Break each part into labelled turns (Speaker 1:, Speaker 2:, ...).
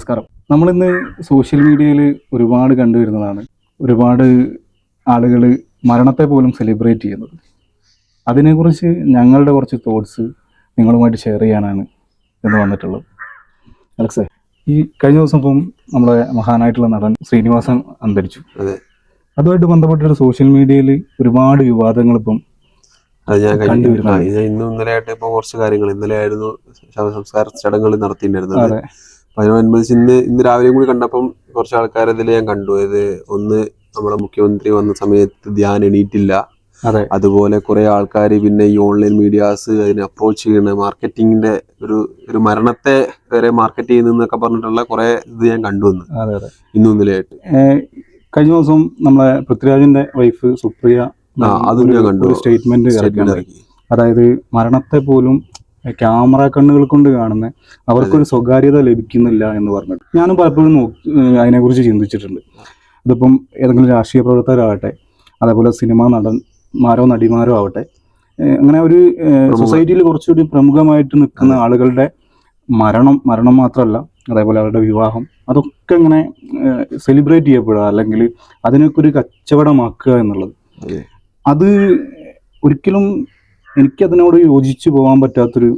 Speaker 1: നമസ്കാരം. നമ്മളിന്ന് സോഷ്യൽ മീഡിയയിൽ ഒരുപാട് കണ്ടുവരുന്നതാണ് ഒരുപാട് ആളുകൾ മരണത്തെ പോലും സെലിബ്രേറ്റ് ചെയ്യുന്നത്. അതിനെക്കുറിച്ച് ഞങ്ങളുടെ കുറച്ച് തോട്ട്സ് നിങ്ങളുമായിട്ട് ഷെയർ ചെയ്യാനാണ് എന്ന് വന്നിട്ടുള്ളത്. അലക്സേ ഈ കഴിഞ്ഞ ദിവസം ഇപ്പം നമ്മുടെ മഹാനായിട്ടുള്ള നടൻ ശ്രീനിവാസൻ അന്തരിച്ചു.
Speaker 2: അതെ.
Speaker 1: അതുമായിട്ട് ബന്ധപ്പെട്ടിട്ട് സോഷ്യൽ മീഡിയയിൽ ഒരുപാട് വിവാദങ്ങൾ ഇപ്പം
Speaker 2: ഞാൻ ഇന്നും ഇന്നലെ ആയിട്ട് ഇപ്പൊ കുറച്ച് കാര്യങ്ങൾ. ഇന്നലെ ആയിരുന്നു ശവസംസ്കാര ചടങ്ങുകൾ നടത്തിയിട്ടുണ്ടായിരുന്നത്. അതിനനുബന്ധിച്ച് ഇന്ന് ഇന്ന് രാവിലെയും കൂടി കണ്ടപ്പം കുറച്ച് ആൾക്കാർ ഇതിൽ ഞാൻ കണ്ടു. ഇത് ഒന്ന് നമ്മുടെ മുഖ്യമന്ത്രി വന്ന സമയത്ത് ധ്യാൻ എണീറ്റില്ല.
Speaker 1: അതെ.
Speaker 2: അതുപോലെ കുറെ ആൾക്കാർ പിന്നെ ഈ ഓൺലൈൻ മീഡിയാസ് അതിനെ അപ്രോച്ച് ചെയ്യണ. മാർക്കറ്റിങ്ങിന്റെ ഒരു ഒരു മരണത്തെ വരെ മാർക്കറ്റ് ചെയ്യുന്നൊക്കെ പറഞ്ഞിട്ടുള്ള കുറെ ഇത് ഞാൻ കണ്ടുവന്നു
Speaker 1: അതെ അതെ.
Speaker 2: ഇന്നും ഇന്നലെ ആയിട്ട്
Speaker 1: ഏഹ് കഴിഞ്ഞ ദിവസം നമ്മളെ പൃഥ്വിരാജിന്റെ വൈഫ് സുപ്രിയ
Speaker 2: അതും ഞാൻ കണ്ടു.
Speaker 1: സ്റ്റേറ്റ്മെന്റ് അതായത് മരണത്തെ പോലും ക്യാമറ കണ്ണുകൾ കൊണ്ട് കാണുന്ന അവർക്കൊരു സ്വകാര്യത ലഭിക്കുന്നില്ല എന്ന് പറഞ്ഞിട്ട്. ഞാനും പലപ്പോഴും അതിനെക്കുറിച്ച് ചിന്തിച്ചിട്ടുണ്ട്. ഇതിപ്പം ഏതെങ്കിലും രാഷ്ട്രീയ പ്രവർത്തകരാകട്ടെ അതേപോലെ സിനിമാ നടന്മാരോ നടിമാരോ ആവട്ടെ അങ്ങനെ ഒരു സൊസൈറ്റിയിൽ കുറച്ചുകൂടി പ്രമുഖമായിട്ട് നിൽക്കുന്ന ആളുകളുടെ മരണം മരണം മാത്രമല്ല അതേപോലെ അവരുടെ വിവാഹം അതൊക്കെ ഇങ്ങനെ സെലിബ്രേറ്റ് ചെയ്യപ്പെടുക അല്ലെങ്കിൽ അതിനൊക്കെ ഒരു കച്ചവടമാക്കുക എന്നുള്ളത്.
Speaker 2: അത്
Speaker 1: ഒരിക്കലും എനിക്കതിനോട് യോജിച്ച് പോകാൻ പറ്റാത്തൊരു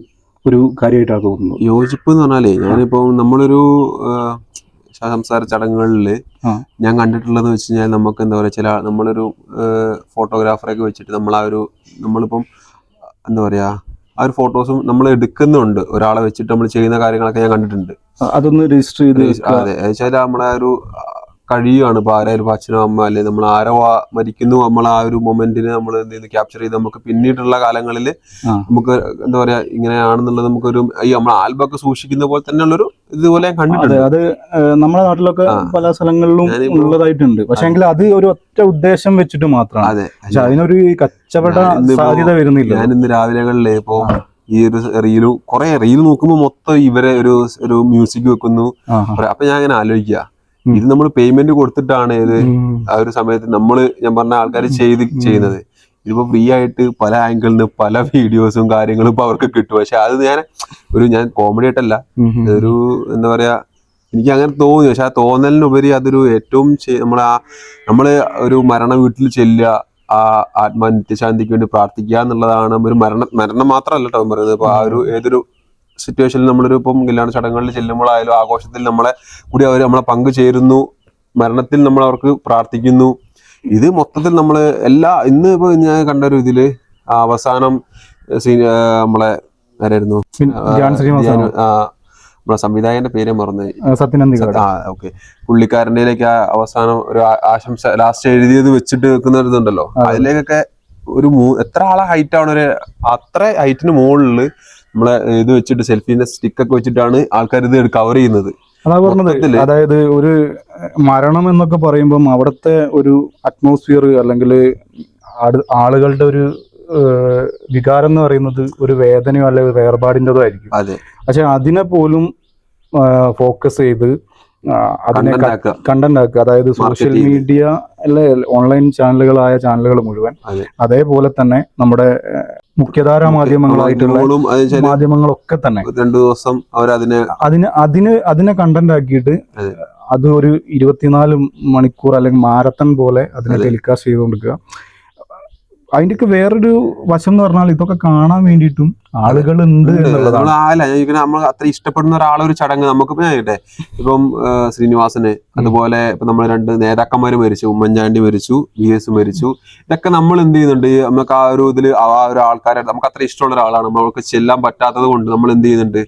Speaker 1: ഒരു കാര്യമായിട്ടാണ് തോന്നുന്നത്.
Speaker 2: യോജിപ്പ് എന്ന് പറഞ്ഞാലേ ഞാനിപ്പോ നമ്മളൊരു സംസാര ചടങ്ങുകളിൽ. ഞാൻ കണ്ടിട്ടുള്ളത് വെച്ച് കഴിഞ്ഞാൽ നമുക്ക് എന്താ പറയുക ചില നമ്മളൊരു ഫോട്ടോഗ്രാഫറൊക്കെ വെച്ചിട്ട് നമ്മൾ ആ ഒരു നമ്മളിപ്പം എന്താ പറയാ ആ ഒരു ഫോട്ടോസും നമ്മൾ എടുക്കുന്നുണ്ട്. ഒരാളെ വെച്ചിട്ട് നമ്മൾ ചെയ്യുന്ന കാര്യങ്ങളൊക്കെ ഞാൻ കണ്ടിട്ടുണ്ട്.
Speaker 1: അതൊന്ന് രജിസ്റ്റർ ചെയ്ത്.
Speaker 2: അതെ നമ്മളെ ഒരു കഴിയുകയാണ്. ഇപ്പൊ ആരായാലും അച്ഛനോ അമ്മ അല്ലെ? നമ്മൾ ആരോ മരിക്കുന്നു. നമ്മൾ ആ ഒരു മൊമെന്റിന് നമ്മൾ എന്ത് ചെയ്യുന്നു? ക്യാപ്ചർ ചെയ്ത് നമുക്ക് പിന്നീടുള്ള കാലങ്ങളിൽ നമുക്ക് എന്താ പറയാ ഇങ്ങനെയാണെന്നുള്ളത് നമുക്കൊരു അയ്യോ നമ്മൾ ആൽബം ഒക്കെ സൂക്ഷിക്കുന്ന പോലെ തന്നെയുള്ളൊരു ഇതുപോലെ ഞാൻ കണ്ടിട്ടുണ്ട്.
Speaker 1: അത് നമ്മുടെ നാട്ടിലൊക്കെ പല സ്ഥലങ്ങളിലും ഉള്ളതായിട്ടുണ്ട്. പക്ഷെ എങ്കിൽ അത് ഒരു ഒറ്റ ഉദ്ദേശം വെച്ചിട്ട് മാത്രമാണ്.
Speaker 2: അതെ
Speaker 1: പക്ഷെ അതിനൊരു കച്ചവട സാധ്യത വരുന്നില്ല.
Speaker 2: ഞാൻ ഇന്ന് രാവിലെകളിൽ ഇപ്പൊ ഈ ഒരു റീൽ കുറെ റീൽ നോക്കുമ്പോൾ മൊത്തം ഇവരെ ഒരു ഒരു മ്യൂസിക് വെക്കുന്നു. അപ്പൊ ഞാൻ അങ്ങനെ ആലോചിക്കുക. ഇത് നമ്മൾ പേയ്മെന്റ് കൊടുത്തിട്ടാണ് ഇത് ആ ഒരു സമയത്ത് നമ്മൾ ഞാൻ പറഞ്ഞ ആൾക്കാർ ചെയ്ത് ചെയ്യുന്നത്. ഇതിപ്പോ ഫ്രീ ആയിട്ട് പല ആംഗിളിൽ നിന്ന് പല വീഡിയോസും കാര്യങ്ങളും ഇപ്പൊ അവർക്ക് കിട്ടും. പക്ഷെ അത് ഞാൻ ഒരു ഞാൻ കോമഡി ആയിട്ടല്ല. ഒരു എന്താ പറയാ എനിക്ക് അങ്ങനെ തോന്നി. പക്ഷെ ആ തോന്നലിനുപരി അതൊരു ഏറ്റവും നമ്മൾ ആ നമ്മൾ ഒരു മരണ വീട്ടിൽ ചെല്ലുക ആ ആത്മാ നിത്യശാന്തിക്ക് വേണ്ടി പ്രാർത്ഥിക്കുക എന്നുള്ളതാണ് ഒരു മരണം മരണം മാത്രമല്ല കേട്ടോ പറയുന്നത്. ഇപ്പൊ ആ ഒരു ഏതൊരു സിറ്റുവേഷനിൽ നമ്മളൊരു ഇപ്പം കല്യാണ ചടങ്ങുകളിൽ ചെല്ലുമ്പോഴായാലും ആഘോഷത്തിൽ നമ്മളെ കൂടി അവർ നമ്മളെ പങ്കു ചേരുന്നു മരണത്തിൽ നമ്മൾ അവർക്ക് പ്രാർത്ഥിക്കുന്നു. ഇത് മൊത്തത്തിൽ നമ്മൾ എല്ലാ ഇന്ന് ഇപ്പൊ ഞാൻ കണ്ട ഒരു ഇതിൽ അവസാനം നമ്മളെ ആരായിരുന്നു? നമ്മളെ സംവിധായകന്റെ പേര് മറന്നു ഓക്കെ. പുള്ളിക്കാരന്റെയിലേക്ക് ആ അവസാനം ഒരു ആശംസ ലാസ്റ്റ് എഴുതിയത് വെച്ചിട്ട് വെക്കുന്ന ഇതുണ്ടല്ലോ. അതിലേക്കൊക്കെ ഒരു മൂ- എത്ര ആളെ ഹൈറ്റ് ആണ് ഒരു അത്ര ഹൈറ്റിന് മുകളിൽ നമ്മളെ ഇത് വെച്ചിട്ട് സെൽഫീന്റെ സ്റ്റിക്ക് ഒക്കെ വെച്ചിട്ടാണ് ആൾക്കാർ ഇത് കവർ ചെയ്യുന്നത്.
Speaker 1: അതാ പറഞ്ഞത്. അതായത് ഒരു മരണം എന്നൊക്കെ പറയുമ്പം അവിടുത്തെ ഒരു അറ്റ്മോസ്ഫിയർ അല്ലെങ്കിൽ ആളുകളുടെ ഒരു വികാരം എന്ന് പറയുന്നത് ഒരു വേദനയോ അല്ലെങ്കിൽ വേർപാടിന്റെതോ ആയിരിക്കും.
Speaker 2: അതെ.
Speaker 1: പക്ഷെ അതിനെ പോലും ഫോക്കസ് ചെയ്ത് അതിനെ
Speaker 2: കണ്ടന്റ് ആക്കുക.
Speaker 1: അതായത് സോഷ്യൽ മീഡിയ അല്ലെ ഓൺലൈൻ ചാനലുകളായ ചാനലുകൾ മുഴുവൻ അതേപോലെ തന്നെ നമ്മുടെ മുഖ്യധാര മാധ്യമങ്ങളായിട്ടുള്ള മാധ്യമങ്ങളൊക്കെ തന്നെ.
Speaker 2: രണ്ടു ദിവസം അവരതിനെ
Speaker 1: അതിന് അതിന് അതിനെ കണ്ടന്റ് ആക്കിയിട്ട്.
Speaker 2: അത്.
Speaker 1: ഒരു ഇരുപത്തിനാല് മണിക്കൂർ അല്ലെങ്കിൽ മാരത്തൺ പോലെ അതിനെ ടെലികാസ്റ്റ് ചെയ്തുകൊണ്ടിരിക്കുക. അതിന്റെയൊക്കെ വേറൊരു വശം എന്ന് പറഞ്ഞാൽ ഇതൊക്കെ കാണാൻ വേണ്ടിയിട്ടും ആളുകൾ ഉണ്ട്.
Speaker 2: നമ്മൾ
Speaker 1: എന്നുള്ളതാണ്
Speaker 2: ആല നമ്മൾ അത്ര ഇഷ്ടപ്പെടുന്ന ഒരാളെ ഒരു ചടങ്ങ് നമുക്ക് ഇപ്പം ശ്രീനിവാസന് അതുപോലെ ഇപ്പൊ നമ്മൾ രണ്ട് നേതാക്കന്മാര് മരിച്ചു ഉമ്മൻചാണ്ടി മരിച്ചു വി എസ് മരിച്ചു. ഇതൊക്കെ നമ്മൾ എന്ത് ചെയ്യുന്നുണ്ട്? നമുക്ക് ആ ഒരു ഇതിൽ ആ ഒരു ആൾക്കാരെ നമുക്ക് അത്ര ഇഷ്ടമുള്ള ഒരാളാണ്. നമ്മൾക്ക് ചെല്ലാൻ പറ്റാത്തത് കൊണ്ട് നമ്മൾ എന്ത് ചെയ്യുന്നുണ്ട്?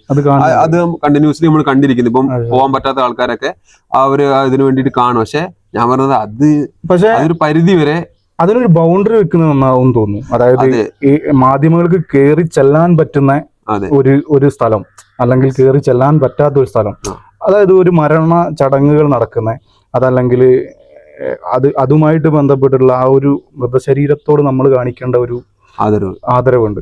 Speaker 1: അത്
Speaker 2: കണ്ടിന്യൂസ്ലി നമ്മൾ കണ്ടിരിക്കുന്നു. ഇപ്പം പോകാൻ പറ്റാത്ത ആൾക്കാരൊക്കെ അവർ ഇതിനു വേണ്ടിയിട്ട് കാണും. പക്ഷെ ഞാൻ പറഞ്ഞത് അത്
Speaker 1: പക്ഷെ
Speaker 2: അതൊരു പരിധി വരെ
Speaker 1: അതിനൊരു ബൗണ്ടറി വെക്കുന്നത് നന്നാവും തോന്നുന്നു. അതായത് ഈ മാധ്യമങ്ങൾക്ക് കയറി ചെല്ലാൻ പറ്റുന്ന ഒരു ഒരു സ്ഥലം അല്ലെങ്കിൽ കയറി ചെല്ലാൻ പറ്റാത്ത ഒരു സ്ഥലം അതായത് ഒരു മരണ ചടങ്ങുകൾ നടക്കുന്ന അതല്ലെങ്കിൽ അത് അതുമായിട്ട് ബന്ധപ്പെട്ടുള്ള ആ ഒരു മൃതശരീരത്തോട് നമ്മൾ കാണിക്കേണ്ട ഒരു
Speaker 2: ആദരവ്.
Speaker 1: ആദരവുണ്ട്.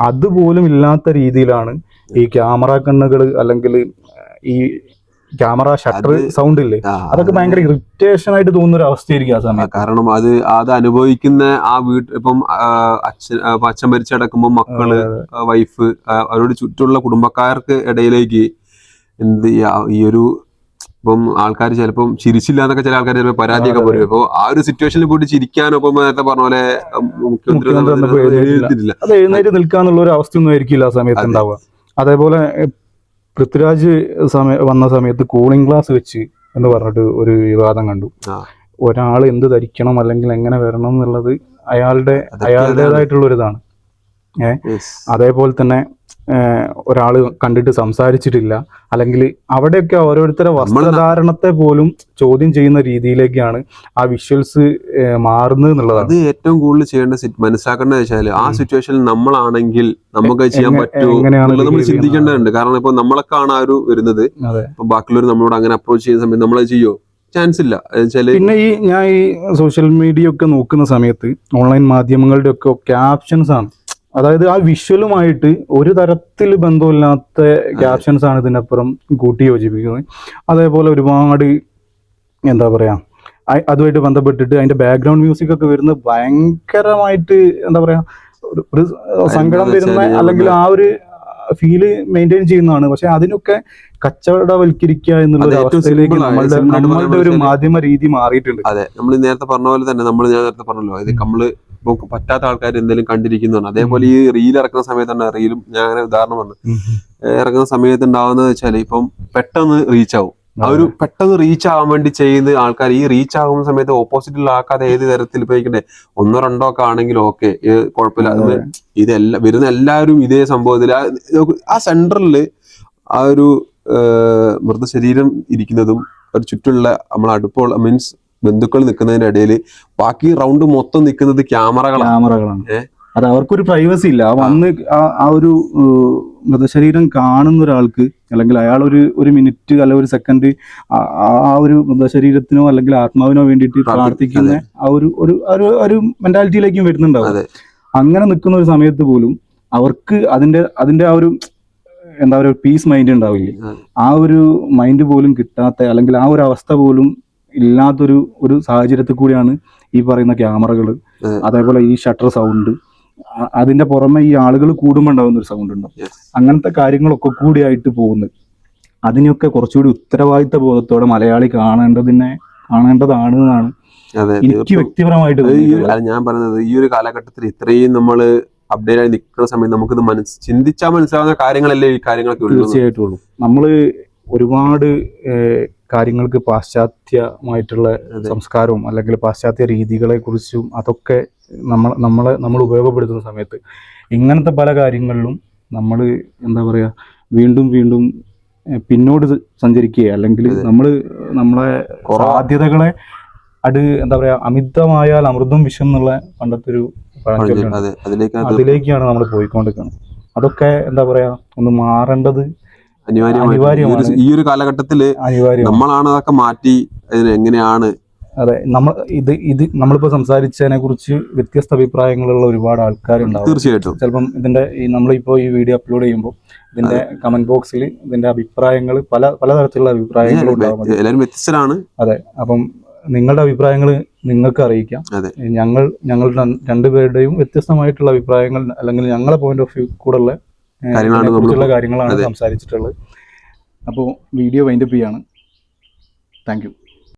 Speaker 1: അതുപോലും ഇല്ലാത്ത രീതിയിലാണ് ഈ ക്യാമറ കണ്ണുകൾ അല്ലെങ്കിൽ ഈ ക്യാമറ ഷട്ടർ സൗണ്ട് ഇല്ലേ? അതൊക്കെ ഭയങ്കര ഇറിറ്റേഷൻ ആയിട്ട് തോന്നുന്ന ഒരു അവസ്ഥയായിരിക്കും ആ സമയം.
Speaker 2: കാരണം അത് അത് അനുഭവിക്കുന്ന ആ വീട്ട് ഇപ്പം അച്ഛൻ അച്ഛൻ മരിച്ചടക്കുമ്പോൾ മക്കൾ വൈഫ് അവരോട് ചുറ്റുള്ള കുടുംബക്കാർക്ക് ഇടയിലേക്ക് എന്ത് ഈ ഒരു ഇപ്പം ആൾക്കാർ ചിലപ്പം ചിരിച്ചില്ല എന്നൊക്കെ ചില ആൾക്കാർ ചിലപ്പോൾ പരാതിയൊക്കെ. പറയും. അപ്പോൾ ആ ഒരു സിറ്റുവേഷനിൽ പോയിട്ട് ചിരിക്കാനോ ഇപ്പം നേരത്തെ പറഞ്ഞ പോലെ മുഖ്യമന്ത്രി
Speaker 1: നിൽക്കാന്നുള്ള ഒരു അവസ്ഥയൊന്നും ആയിരിക്കില്ല ആ സമയത്ത്. ഉണ്ടാവുക. അതേപോലെ പൃഥ്വിരാജ് സമയ വന്ന സമയത്ത് കൂളിംഗ് ഗ്ലാസ് വെച്ച് എന്ന് പറഞ്ഞിട്ട് ഒരു വിവാദം കണ്ടു. ഒരാൾ എന്ത് ധരിക്കണം അല്ലെങ്കിൽ എങ്ങനെ വരണം എന്നുള്ളത് അയാളുടെ അയാളുടേതായിട്ടുള്ള ഒരു ഇതാണ്
Speaker 2: ഏഹ്
Speaker 1: അതേപോലെ തന്നെ ഒരാൾ കണ്ടിട്ട് സംസാരിച്ചിട്ടില്ല. അല്ലെങ്കിൽ അവിടെയൊക്കെ ഓരോരുത്തരെ വസ്ത്രധാരണത്തെ പോലും ചോദ്യം ചെയ്യുന്ന രീതിയിലേക്കാണ് ആ വിഷ്വൽസ് മാറുന്നത് എന്നുള്ളതാണ്.
Speaker 2: അത് ഏറ്റവും കൂടുതൽ ചെയ്യേണ്ട മനസ്സിലാക്കേണ്ടത് വെച്ചാൽ ആ സിറ്റുവേഷനിൽ നമ്മളാണെങ്കിൽ നമുക്ക് ചെയ്യാൻ പറ്റുമോ നമ്മൾ ചിന്തിക്കേണ്ടതുണ്ട്. കാരണം ഇപ്പൊ നമ്മളൊക്കെയാണ് ആ ഒരു വരുന്നത്. ഇപ്പൊ ബാക്കിയുള്ളവർ നമ്മളോട് അങ്ങനെ അപ്രോച്ച് ചെയ്യുന്ന സമയത്ത് നമ്മളത് ചെയ്യോ? ചാൻസ് ഇല്ല.
Speaker 1: പിന്നെ ഈ ഞാൻ ഈ സോഷ്യൽ മീഡിയ ഒക്കെ നോക്കുന്ന സമയത്ത് ഓൺലൈൻ മാധ്യമങ്ങളുടെ ഒക്കെ ക്യാപ്ഷൻസ് ആണ്. അതായത് ആ വിഷ്വലുമായിട്ട് ഒരു തരത്തിൽ ബന്ധമില്ലാത്ത ക്യാപ്ഷൻസ് ആണ് ഇതിനപ്പുറം കൂട്ടി യോജിപ്പിക്കുന്നത്. അതേപോലെ ഒരുപാട് എന്താ പറയാ അതുമായിട്ട് ബന്ധപ്പെട്ടിട്ട് അതിന്റെ ബാക്ക്ഗ്രൗണ്ട് മ്യൂസിക് ഒക്കെ വരുന്നത് ഭയങ്കരമായിട്ട് എന്താ പറയാ ഒരു- സങ്കടം വരുന്ന അല്ലെങ്കിൽ ആ ഒരു ഫീൽ മെയിന്റെയിൻ ചെയ്യുന്നതാണ്. പക്ഷെ അതിനൊക്കെ കച്ചവടവൽക്കരിക്കുക എന്നുള്ള അവസ്ഥയിലേക്ക് നമ്മളുടെ നമ്മളുടെ ഒരു മാധ്യമ രീതി മാറിയിട്ടുണ്ട്.
Speaker 2: അതെ നമ്മൾ നേരത്തെ പറഞ്ഞ പോലെ തന്നെ നമ്മൾ ഞാൻ നേരത്തെ പറഞ്ഞല്ലോ. ഇത് നമ്മൾ ഇപ്പൊ പറ്റാത്ത ആൾക്കാർ എന്തെങ്കിലും കണ്ടിരിക്കുന്നതാണ്. അതേപോലെ ഈ റീൽ ഇറക്കുന്ന സമയത്ത് തന്നെ റീലും ഞാൻ അങ്ങനെ ഉദാഹരണം പറഞ്ഞു. ഇറക്കുന്ന ഇറങ്ങുന്ന സമയത്ത് ഉണ്ടാവുന്നത് വെച്ചാൽ ഇപ്പം പെട്ടെന്ന് റീച്ച് ആവും. ആ ഒരു പെട്ടെന്ന് റീച്ച് ആവാൻ വേണ്ടി ചെയ്യുന്ന ആൾക്കാർ ഈ റീച്ച് ആകുന്ന സമയത്ത് ഓപ്പോസിറ്റിൽ ആക്കാതെ ഏത് തരത്തിൽ ഉപയോഗിക്കണ്ടേ? ഒന്നോ രണ്ടോ ഒക്കെ ആണെങ്കിൽ ഓക്കെ കുഴപ്പമില്ല. അത് ഇതെല്ലാം വരുന്ന എല്ലാവരും ഇതേ സംഭവത്തിൽ ആ- സെന്ററിൽ ആ ഒരു മൃതശരീരം ഇരിക്കുന്നതും ഒരു ചുറ്റുള്ള നമ്മൾ അടുപ്പുള്ള മീൻസ് ബന്ധുക്കൾ നിൽക്കുന്നതിന്റെ ഇടയിൽ ബാക്കി റൗണ്ട് മൊത്തം നിൽക്കുന്നത് ക്യാമറകളാണ്.
Speaker 1: ക്യാമറകളാണ്? അത് അവർക്കൊരു പ്രൈവസി ഇല്ല. വന്ന് ആ- ഒരു മൃതശരീരം കാണുന്ന ഒരാൾക്ക് അല്ലെങ്കിൽ അയാൾ ഒരു ഒരു മിനിറ്റ് അല്ലെങ്കിൽ ഒരു സെക്കൻഡ് ആ ഒരു മൃതശരീരത്തിനോ അല്ലെങ്കിൽ ആത്മാവിനോ വേണ്ടിയിട്ട് പ്രാർത്ഥിക്കുന്ന ആ ഒരു ഒരു ഒരു മെന്റാലിറ്റിയിലേക്കും വരുന്നുണ്ടാവും. അങ്ങനെ നിൽക്കുന്ന ഒരു സമയത്ത് പോലും അവർക്ക് അതിന്റെ അതിന്റെ ആ ഒരു എന്താ പറയുക പീസ് മൈൻഡ് ഉണ്ടാവില്ലേ? ആ. ഒരു മൈൻഡ് പോലും കിട്ടാത്ത അല്ലെങ്കിൽ ആ ഒരു അവസ്ഥ പോലും ഇല്ലാത്തൊരു ഒരു സാഹചര്യത്തിൽ കൂടിയാണ് ഈ പറയുന്ന ക്യാമറകൾ
Speaker 2: അതെ.
Speaker 1: അതേപോലെ ഈ ഷട്ടർ സൗണ്ട്. അതിന്റെ പുറമെ ഈ ആളുകൾ കൂടുമ്പോൾ ഉണ്ടാകുന്ന ഒരു സൗണ്ട് ഉണ്ടാവും അങ്ങനത്തെ കാര്യങ്ങളൊക്കെ കൂടിയായിട്ട് പോകുന്നത്. അതിനെയൊക്കെ കുറച്ചുകൂടി ഉത്തരവാദിത്ത ബോധത്തോടെ മലയാളി കാണേണ്ടതിനെ കാണേണ്ടതാണ് എന്നാണ് എനിക്ക് വ്യക്തിപരമായിട്ട്
Speaker 2: ഞാൻ പറയുന്നത് ഈ ഒരു കാലഘട്ടത്തിൽ ഇത്രയും നമ്മൾ അപ്ഡേറ്റ് ആയി നിൽക്കുന്ന സമയത്ത് നമുക്കിത് മനസ്സ് ചിന്തിച്ചാൽ മനസ്സിലാവുന്ന കാര്യങ്ങളല്ലേ ഈ കാര്യങ്ങളൊക്കെ
Speaker 1: തീർച്ചയായിട്ടും നമ്മൾ ഒരുപാട് കാര്യങ്ങൾക്ക് പാശ്ചാത്യമായിട്ടുള്ള സംസ്കാരവും അല്ലെങ്കിൽ പാശ്ചാത്യ രീതികളെ കുറിച്ചും അതൊക്കെ നമ്മൾ നമ്മളെ നമ്മൾ ഉപയോഗപ്പെടുത്തുന്ന സമയത്ത് ഇങ്ങനത്തെ പല കാര്യങ്ങളിലും നമ്മൾ എന്താ പറയുക വീണ്ടും വീണ്ടും പിന്നോട് സഞ്ചരിക്കുക അല്ലെങ്കിൽ നമ്മൾ നമ്മളെ. സാധ്യതകളെ അത് എന്താ പറയാ അമിതമായാൽ അമൃതം വിഷം എന്നുള്ള പണ്ടത്തെ ഒരു അതിലേക്കാണ് നമ്മൾ പോയിക്കൊണ്ടിരിക്കുന്നത്. അതൊക്കെ എന്താ പറയാ ഒന്ന് മാറേണ്ടത് അനിവാര്യമാണ്.
Speaker 2: ഈ ഒരു
Speaker 1: കാലഘട്ടത്തിൽ
Speaker 2: നമ്മളാണ് അതൊക്കെ മാറ്റി അതിന് എങ്ങനെയാണ്?
Speaker 1: അതെ നമ്മൾ ഇത് ഇത് നമ്മളിപ്പോ സംസാരിച്ചതിനെ കുറിച്ച് വ്യത്യസ്ത അഭിപ്രായങ്ങളുള്ള ഒരുപാട് ആൾക്കാരുണ്ടാവും.
Speaker 2: തീർച്ചയായിട്ടും.
Speaker 1: ചിലപ്പം ഇതിന്റെ ഈ നമ്മളിപ്പോ ഈ വീഡിയോ അപ്ലോഡ് ചെയ്യുമ്പോൾ ഇതിന്റെ കമന്റ് ബോക്സിൽ ഇതിന്റെ അഭിപ്രായങ്ങൾ പല പലതരത്തിലുള്ള അഭിപ്രായങ്ങൾ ഉണ്ടാവും.
Speaker 2: വ്യത്യസ്തരാണ്.
Speaker 1: അതെ അപ്പം നിങ്ങളുടെ അഭിപ്രായങ്ങൾ നിങ്ങൾക്ക് അറിയിക്കാം. ഞങ്ങൾ ഞങ്ങൾ രണ്ടുപേരുടെയും വ്യത്യസ്തമായിട്ടുള്ള അഭിപ്രായങ്ങൾ അല്ലെങ്കിൽ ഞങ്ങളുടെ പോയിന്റ് ഓഫ് വ്യൂ കൂടെ
Speaker 2: കാര്യങ്ങളാണ്
Speaker 1: കാര്യങ്ങളാണ് സംസാരിച്ചിട്ടുള്ളത്. അപ്പോൾ വീഡിയോ വൈൻഡപ്പ് ചെയ്യാണ്. Thank you